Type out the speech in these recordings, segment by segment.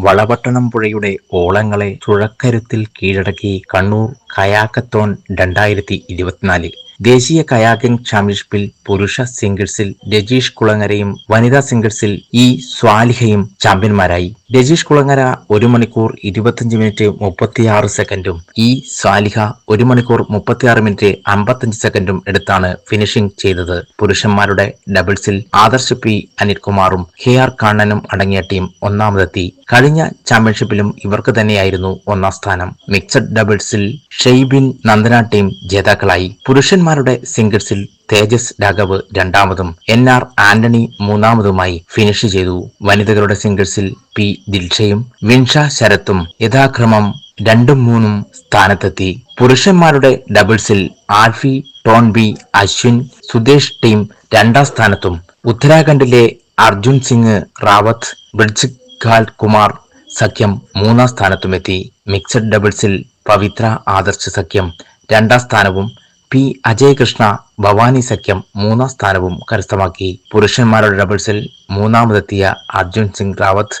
വളപട്ടണം പുഴയുടെ ഓളങ്ങളെ ചുഴക്കരുത്തിൽ കീഴടക്കി കണ്ണൂർ കയാക്കത്തോൺ രണ്ടായിരത്തി ഇരുപത്തിനാല് ദേശീയ കയാക്കിംഗ് ചാമ്പ്യൻഷിപ്പിൽ പുരുഷ സിംഗിൾസിൽ രജീഷ് കുളങ്ങരയും വനിതാ സിംഗിൾസിൽ ഇ സ്വാലിഹയും ചാമ്പ്യന്മാരായി. രജീഷ് കുളങ്ങര ഒരു മണിക്കൂർ ഇരുപത്തിയഞ്ച് മിനിറ്റ് മുപ്പത്തിയാറ് സെക്കൻഡും ഇ സ്വാലിഹ ഒരു മണിക്കൂർ മുപ്പത്തിയാറ് മിനിറ്റ് അമ്പത്തഞ്ച് സെക്കൻഡും എടുത്താണ് ഫിനിഷിംഗ് ചെയ്തത്. പുരുഷന്മാരുടെ ഡബിൾസിൽ ആദർശ് പി അനിൽകുമാറും കെ ആർ കണ്ണനും അടങ്ങിയ ടീം ഒന്നാമതെത്തി. കഴിഞ്ഞ ചാമ്പ്യൻഷിപ്പിലും ഇവർക്ക് തന്നെയായിരുന്നു ഒന്നാം സ്ഥാനം. മിക്സഡ് ഡബിൾസിൽ ഷെയ്ബിൻ നന്ദന ടീം ജേതാക്കളായി. പുരുഷന്മാരുടെ സിംഗിൾസിൽ തേജസ് രാഘവ് രണ്ടാമതും എൻ ആർ ആന്റണി മൂന്നാമതുമായി ഫിനിഷ് ചെയ്തു. വനിതകളുടെ സിംഗിൾസിൽ പി ദിൽഷയും വിൻഷ ശരത്തും യഥാക്രമം രണ്ടും മൂന്നും സ്ഥാനത്തെത്തി. പുരുഷന്മാരുടെ ഡബിൾസിൽ ആൽഫി ടോൺബി അശ്വിൻ സുദേശ് ടീം രണ്ടാം സ്ഥാനത്തും. ഉത്തരാഖണ്ഡിലെ അർജുൻ സിംഗ് റാവത്ത് ബ്രിഡ്ജ് ഖാൽ കുമാർ സഖ്യം മൂന്നാം സ്ഥാനത്തുമെത്തി. മിക്സഡ് ഡബിൾസിൽ പവിത്ര ആദർശ സഖ്യം രണ്ടാം സ്ഥാനവും പി അജയ് കൃഷ്ണ ഭവാനി സഖ്യം മൂന്നാം സ്ഥാനവും കരസ്ഥമാക്കി. പുരുഷന്മാരുടെ ഡബിൾസിൽ മൂന്നാമതെത്തിയ അർജുൻ സിംഗ് റാവത്ത്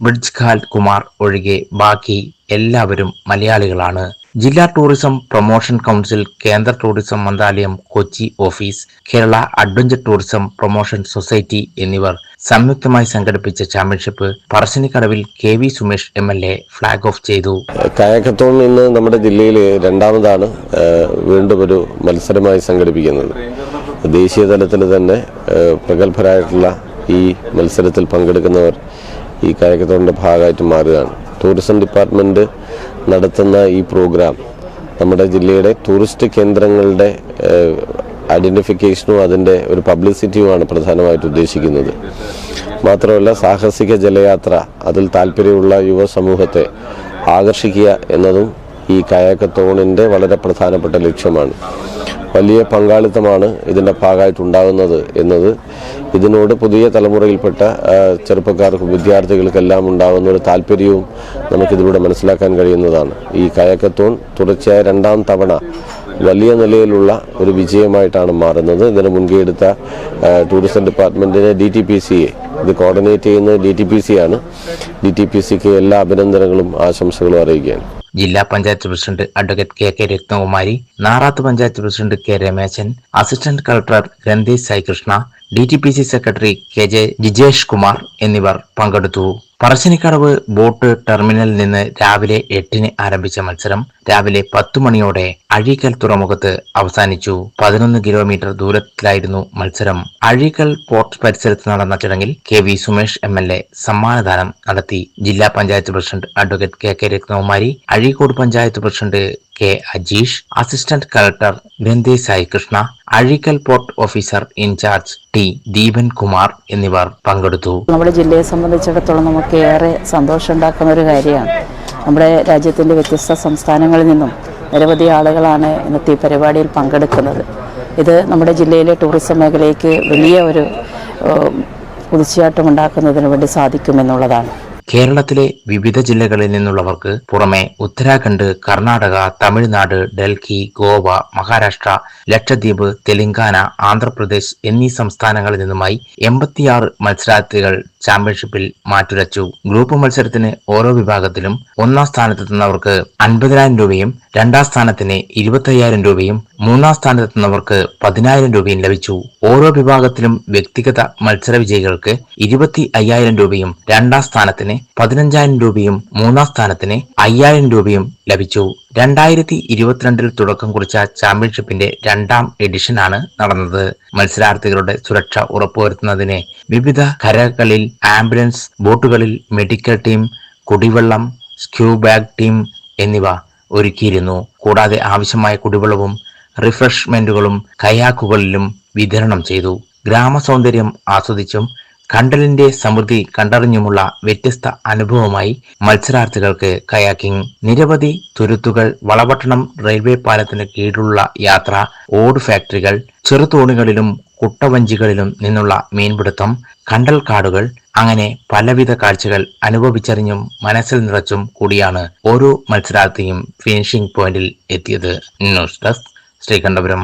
ബ്രിഡ്ജ്ഖാൽ കുമാർ ഒഴികെ ബാക്കി എല്ലാവരും മലയാളികളാണ്. ജില്ലാ ടൂറിസം പ്രൊമോഷൻ കൗൺസിൽ കേന്ദ്ര ടൂറിസം മന്ത്രാലയം Kochi office Kerala adventure tourism promotion society എന്നിവർ സംയുക്തമായി സംഘടിപ്പിച്ച championship പറശ്ശിനിക്കടവിൽ K V Sumesh M L A flag off ചെയ്തു. കായക്കത്തോൺ ഇന്ന് നമ്മുടെ ജില്ലയിൽ രണ്ടാമതാണ് വീണ്ടും ഒരു മത്സരമായി സംഘടിപ്പിക്കുന്നത്. ദേശീയ തലത്തിൽ തന്നെ പ്രഗത്ഭരായിട്ടുള്ള ഈ മത്സരത്തിൽ പങ്കെടുക്കുന്നവർ ഈ കായക്കത്തോണിന്റെ ഭാഗമായിട്ട് മാറുകയാണ്. ടൂറിസം ഡിപ്പാർട്ട്മെന്റ് നടത്തുന്ന ഈ പ്രോഗ്രാം നമ്മുടെ ജില്ലയുടെ ടൂറിസ്റ്റ് കേന്ദ്രങ്ങളുടെ ഐഡന്റിഫിക്കേഷനും അതിന്റെ ഒരു പബ്ലിസിറ്റിയുമാണ് പ്രധാനമായിട്ട് ഉദ്ദേശിക്കുന്നത്. മാത്രമല്ല സാഹസിക ജലയാത്ര അതിൽ താല്പര്യമുള്ള യുവസമൂഹത്തെ ആകർഷിക്കുക എന്നതും ഈ കയാക്കത്തോണിന്റെ വളരെ പ്രധാനപ്പെട്ട ലക്ഷ്യമാണ്. വലിയ പങ്കാളിത്തമാണ് ഇതിന്റെ ഭാഗമായിട്ടുണ്ടാകുന്നത് എന്നത്. ഇതിനോട് പുതിയ തലമുറയിൽപ്പെട്ട ചെറുപ്പക്കാർക്കും വിദ്യാർത്ഥികൾക്കെല്ലാം ഉണ്ടാകുന്ന ഒരു താല്പര്യവും നമുക്കിതിലൂടെ മനസ്സിലാക്കാൻ കഴിയുന്നതാണ്. ഈ കയക്കത്തോൺ തുടർച്ചയായ രണ്ടാം തവണ വലിയ നിലയിലുള്ള ഒരു വിജയമായിട്ടാണ് മാറുന്നത്. ഇതിന് മുൻകൈ എടുത്ത ടൂറിസം ഡിപ്പാർട്ട്മെന്റിനെ ഡി ടി പി സിയെ ഇത് കോർഡിനേറ്റ് ചെയ്യുന്നത് ഡി ടി പി സി ആണ് ഡി ടി പി സിക്ക് എല്ലാ അഭിനന്ദനങ്ങളും ആശംസകളും അറിയിക്കുകയാണ്. ജില്ലാ panchayat president advocate K K Ratnakumari Narath panchayat president K Rameshan assistant collector Granthesh Saikrishna D T P C secretary K J Jijesh Kumar എന്നിവർ പങ്കെടുത്തു. Parassinikkadavu boat ടെർമിനലിൽ നിന്ന് രാവിലെ എട്ടിന് ആരംഭിച്ച മത്സരം രാവിലെ പത്തു മണിയോടെ അഴീക്കൽ തുറമുഖത്ത് അവസാനിച്ചു. പതിനൊന്ന് കിലോമീറ്റർ ദൂരത്തിലായിരുന്നു മത്സരം. അഴീക്കൽ പോർട്ട് പരിസരത്ത് നടന്ന ചടങ്ങിൽ K V Sumesh M L A സമ്മാനദാനം നടത്തി. ജില്ലാ panchayat president advocate K K Ratnakumari Azhikode panchayat president K Ajeesh assistant collector Bande Sai Krishna Azhikkal port officer in charge T Deepan Kumar എന്നിവർ പങ്കെടുത്തു. നമ്മുടെ ജില്ലയെ സംബന്ധിച്ചിടത്തോളം നമുക്ക് ഏറെ സന്തോഷം ഉണ്ടാക്കുന്ന ഒരു കാര്യമാണ്. നമ്മുടെ രാജ്യത്തിന്റെ വ്യത്യസ്ത സംസ്ഥാനങ്ങളിൽ നിന്നും നിരവധി ആളുകളാണ് ഇന്നത്തെ ഈ പരിപാടിയിൽ പങ്കെടുക്കുന്നത്. ഇത് നമ്മുടെ ജില്ലയിലെ ടൂറിസം മേഖലയ്ക്ക് വലിയ ഒരു കുതിച്ചുചാട്ടം ഉണ്ടാക്കുന്നതിന് വേണ്ടി സാധിക്കുമെന്നുള്ളതാണ്. കേരളത്തിലെ വിവിധ ജില്ലകളിൽ നിന്നുള്ളവർക്ക് പുറമെ ഉത്തരാഖണ്ഡ് കർണാടക തമിഴ്നാട് ഡൽഹി ഗോവ മഹാരാഷ്ട്ര ലക്ഷദ്വീപ് തെലങ്കാന ആന്ധ്രാപ്രദേശ് എന്നീ സംസ്ഥാനങ്ങളിൽ നിന്നുമായി എൺപത്തിയാറ് മത്സരാർത്ഥികൾ ചാമ്പ്യൻഷിപ്പിൽ മാറ്റുരച്ചു. ഗ്രൂപ്പ് മത്സരത്തിന് ഓരോ വിഭാഗത്തിലും ഒന്നാം സ്ഥാനത്തെത്തുന്നവർക്ക് അൻപതിനായിരം രൂപയും രണ്ടാം സ്ഥാനത്തിന് ഇരുപത്തയ്യായിരം രൂപയും മൂന്നാം സ്ഥാനത്തെത്തുന്നവർക്ക് പതിനായിരം രൂപയും ലഭിച്ചു. ഓരോ വിഭാഗത്തിലും വ്യക്തിഗത മത്സര വിജയികൾക്ക് ഇരുപത്തി അയ്യായിരം രൂപയും രണ്ടാം സ്ഥാനത്തിന് പതിനഞ്ചായിരം രൂപയും മൂന്നാം സ്ഥാനത്തിന് അയ്യായിരം രൂപയും ലഭിച്ചു. രണ്ടായിരത്തി ഇരുപത്തിരണ്ടിൽ തുടക്കം കുറിച്ച ചാമ്പ്യൻഷിപ്പിന്റെ രണ്ടാം എഡിഷനാണ് നടന്നത്. മത്സരാർത്ഥികളുടെ സുരക്ഷ ഉറപ്പുവരുത്തുന്നതിന് വിവിധ കരകളിൽ ആംബുലൻസ് ബോട്ടുകളിൽ മെഡിക്കൽ ടീം കുടിവെള്ളം സ്ക്യൂ ബാഗ് ടീം എന്നിവ ഒരുക്കിയിരുന്നു. കൂടാതെ ആവശ്യമായ കുടിവെള്ളവും റിഫ്രഷ്മെന്റുകളും കയാക്കുകളിലും വിതരണം ചെയ്തു. ഗ്രാമസൗന്ദര്യം ആസ്വദിച്ചും കണ്ടലിന്റെ സമൃദ്ധി കണ്ടറിഞ്ഞുമുള്ള വ്യത്യസ്ത അനുഭവമായി മത്സരാർത്ഥികൾക്ക് കയാക്കിംഗ്. നിരവധി തുരുത്തുകൾ വളപട്ടണം റെയിൽവേ പാലത്തിന് കീഴിലുള്ള യാത്ര ഓട് ഫാക്ടറികൾ ചെറുതോണികളിലും കുട്ടവഞ്ചികളിലും നിന്നുള്ള മീൻപിടുത്തം കണ്ടൽ കാടുകൾ അങ്ങനെ പലവിധ കാഴ്ചകൾ അനുഭവിച്ചറിഞ്ഞും മനസ്സിൽ നിറച്ചും കൂടിയാണ് ഓരോ മത്സരാർത്ഥിയും ഫിനിഷിംഗ് പോയിന്റിൽ എത്തിയത്. News desk Sreekandapuram.